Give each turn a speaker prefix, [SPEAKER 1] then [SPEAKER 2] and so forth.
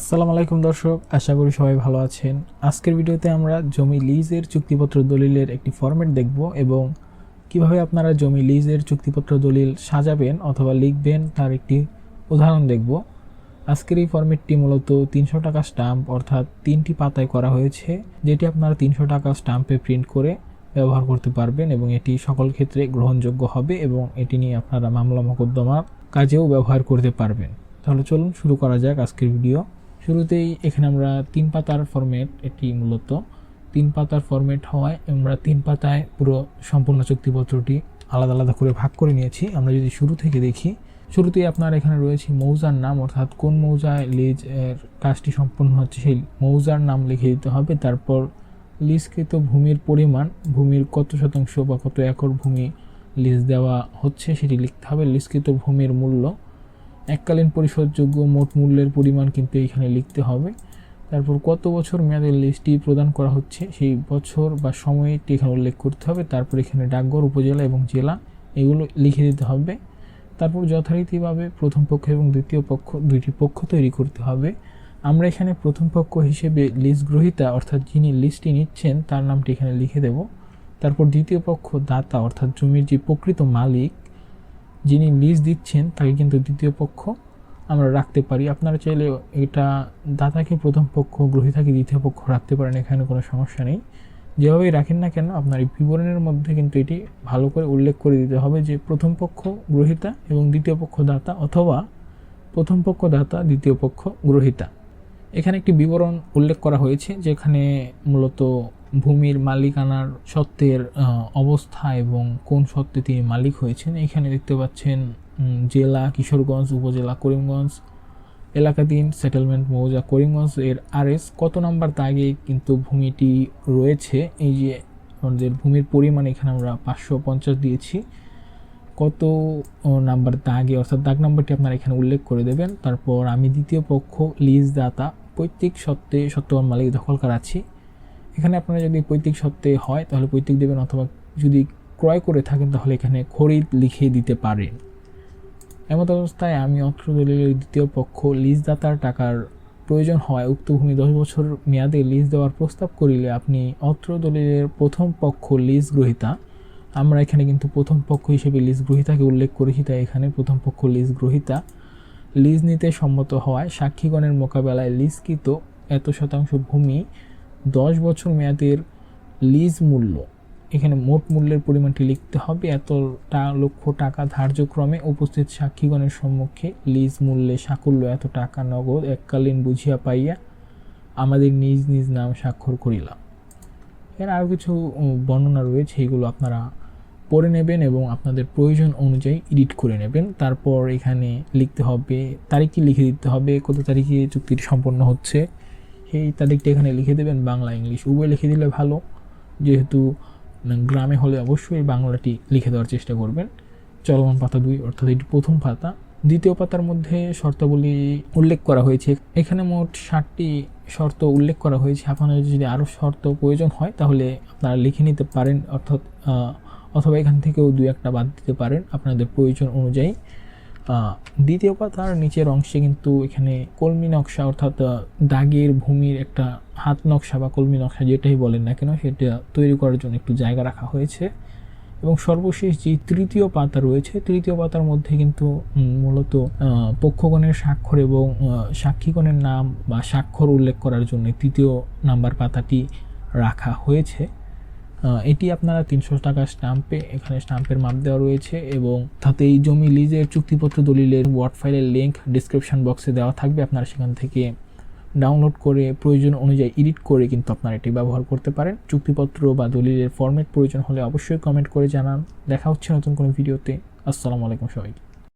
[SPEAKER 1] আসসালামু আলাইকুম দর্শক, আশা করি সবাই ভালো আছেন। আজকের ভিডিওতে আমরা জমি লিজের চুক্তিপত্র দলিলের একটি ফরম্যাট দেখব এবং কীভাবে আপনারা জমি লিজের চুক্তিপত্র দলিল সাজাবেন অথবা লিখবেন তার একটি উদাহরণ দেখব। আজকের এই ফরম্যাটটি মূলত তিনশো টাকা স্টাম্প অর্থাৎ তিনটি পাতায় করা হয়েছে, যেটি আপনারা তিনশো টাকা স্টাম্পে প্রিন্ট করে ব্যবহার করতে পারবেন এবং এটি সকল ক্ষেত্রে গ্রহণযোগ্য হবে এবং এটি নিয়ে আপনারা মামলা মোকদ্দমা কাজেও ব্যবহার করতে পারবেন। তাহলে চলুন শুরু করা যাক আজকের ভিডিও। শুরুতেই এখানে আমরা তিন পাতার ফরম্যাট এটি মূলত। তিন পাতার ফরম্যাট হওয়ায় আমরা তিন পাতায় পুরো সম্পূর্ণ চুক্তিপত্রটি আলাদা আলাদা করে ভাগ করে নিয়েছি। আমরা যদি শুরু থেকে দেখি, শুরুতেই আপনার এখানে রয়েছে মৌজার নাম, অর্থাৎ কোন মৌজায় লিজ এর কাজটি সম্পূর্ণ হচ্ছে সেই মৌজার নাম লিখে দিতে হবে। তারপর লিজকৃত ভূমির পরিমাণ, ভূমির কত শতাংশ বা কত একর ভূমি লিজ দেওয়া হচ্ছে সেটি লিখতে হবে। লিজকৃত ভূমির মূল্য এককালীন পরিশোধযোগ্য মোট মূল্যের পরিমাণ কিন্তু এখানে লিখতে হবে। তারপর কত বছর মেয়াদের লিস্টটি প্রদান করা হচ্ছে সেই বছর বা সময়টি এখানে উল্লেখ করতে হবে। তারপর এখানে ডাকঘর, উপজেলা এবং জেলা এগুলো লিখে দিতে হবে। তারপর যথারীতিভাবে প্রথম পক্ষ এবং দ্বিতীয় পক্ষ দুইটি পক্ষ তৈরি করতে হবে। আমরা এখানে প্রথম পক্ষ হিসেবে লিস্ট গ্রহীতা অর্থাৎ যিনি লিস্টটি নিচ্ছেন তার নামটি এখানে লিখে দেব। তারপর দ্বিতীয় পক্ষ দাতা অর্থাৎ জমির যে প্রকৃত মালিক যিনি লিজ দিচ্ছেন, তাকে কিন্তু দ্বিতীয় পক্ষ আমরা রাখতে পারি। আপনারা চাইলে এটা দাতাকে প্রথম পক্ষ, গ্রহীতাকে দ্বিতীয় পক্ষ রাখতে পারেন, এখানে কোনো সমস্যা নেই। যেভাবেই রাখেন না কেন, আপনার এই বিবরণের মধ্যে কিন্তু এটি ভালো করে উল্লেখ করে দিতে হবে যে প্রথম পক্ষ গ্রহীতা এবং দ্বিতীয় পক্ষ দাতা অথবা প্রথম পক্ষ দাতা, দ্বিতীয় পক্ষ গ্রহীতা। এখানে একটি বিবরণ উল্লেখ করা হয়েছে, যেখানে মূলত ভূমির মালিকানার সত্ত্বের অবস্থা এবং কোন সত্ত্বে তিনি মালিক হয়েছেন, এখানে দেখতে পাচ্ছেন জেলা কিশোরগঞ্জ, উপজেলা করিমগঞ্জ এলাকাধীন সেটেলমেন্ট মৌজা করিমগঞ্জ, এর আরএস, কত নাম্বার দাগে কিন্তু ভূমিটি রয়েছে, এই যে আমাদের ভূমির পরিমাণ এখানে আমরা পাঁচশো পঞ্চাশ দিয়েছি, কত নাম্বার দাগে অর্থাৎ দাগ নাম্বারটি আপনারা এখানে উল্লেখ করে দেবেন, তারপর আমি দ্বিতীয় পক্ষ লিজ দাতা পৈতৃক সত্ত্বে সত্যবান মালিক দখলকার আছি এখানে আপনারা যদি পৈতৃক সত্ত্বে হয়, তাহলে পৈতৃক দেবেন অথবা যদি ক্রয় করে থাকেন, তাহলে এখানে খরিদ লিখে দিতে পারেন। এমত অবস্থায় আমি অত্র দলিলের দ্বিতীয় পক্ষ লিজদাতার টাকার প্রয়োজন হওয়ায় উক্ত ভূমি দশ বছর মেয়াদে লিজ দেওয়ার প্রস্তাব করিলে আপনি অত্র দলিলের প্রথম পক্ষ লিজ গ্রহীতা। আমরা এখানে কিন্তু প্রথম পক্ষ হিসেবে লিজ গ্রহীতাকে উল্লেখ করেছি, তাই এখানে প্রথম পক্ষ লিজ গ্রহীতা। লিজ নিতে সম্মত হওয়ায় সাক্ষীগণের মোকাবেলায় লিজকৃত এত শতাংশ ভূমি দশ বছর মেয়াদের লিজ মূল্য। এখানে মোট মূল্যের পরিমাণটি লিখতে হবে। এতটা লক্ষ টাকা ধার্যক্রমে উপস্থিত সাক্ষীগণের সম্মুখে লিজ মূল্যে সাকুল্য এত টাকা নগদ এককালীন বুঝিয়া পাইয়া আমাদের নিজ নিজ নাম স্বাক্ষর করিলাম। এখানে আরও কিছু বর্ণনা রয়েছে, এগুলো আপনারা পড়ে নেবেন এবং আপনাদের প্রয়োজন অনুযায়ী এডিট করে নেবেন। তারপর এখানে লিখতে হবে, তারিখটি লিখে দিতে হবে, কত তারিখে চুক্তিটি সম্পন্ন হচ্ছে। সেই তারিখটা এখানে লিখে দেবেন, বাংলা, ইংলিশ, উভয় লিখে দিলে ভালো। যেহেতু গ্রামে হলে অবশ্যই বাংলাটি লিখে দেওয়ার চেষ্টা করবেন। চলমান পাতা দুই, অর্থাৎ এটি প্রথম পাতা। দ্বিতীয় পাতার মধ্যে শর্তাবলী উল্লেখ করা হয়েছে। এখানে মোট ষাটটি শর্ত উল্লেখ করা হয়েছে। আপনাদের যদি আরও শর্ত প্রয়োজন হয়, তাহলে আপনারা লিখে নিতে পারেন, অর্থাৎ অথবা এখান থেকেও দুই একটা বাদ দিতে পারেন। আপনাদের প্রয়োজন অনুযায়ী দ্বিতীয় পাতার নিচের অংশে কিন্তু এখানে কলমি নকশা, অর্থাৎ দাগের ভূমির একটা হাত নকশা বা কলমি নকশা যেটাই বলেন না কেন, সেটা তৈরি করার জন্য একটু জায়গা রাখা হয়েছে। এবং সর্বশেষ যে তৃতীয় পাতা রয়েছে, তৃতীয় পাতার মধ্যে কিন্তু মূলত পক্ষগণের স্বাক্ষর এবং সাক্ষীগণের নাম বা স্বাক্ষর উল্লেখ করার জন্য তৃতীয় নাম্বার পাতাটি রাখা হয়েছে। এটি আপনারা তিনশো টাকা স্টাম্পে এখানে স্টাম্পের মাপ দেওয়া রয়েছে এবং তাতে এই জমি লিজের চুক্তিপত্র দলিলের ওয়ার্ড ফাইলের লিঙ্ক ডিসক্রিপশন বক্সে দেওয়া থাকবে। আপনারা সেখান থেকে ডাউনলোড করে প্রয়োজন অনুযায়ী এডিট করে কিন্তু আপনারা এটি ব্যবহার করতে পারেন। চুক্তিপত্র বা দলিলের ফরম্যাট প্রয়োজন হলে অবশ্যই কমেন্ট করে জানান। দেখা হচ্ছে নতুন কোনো ভিডিওতে আসসালামু আলাইকুম সবাইকে।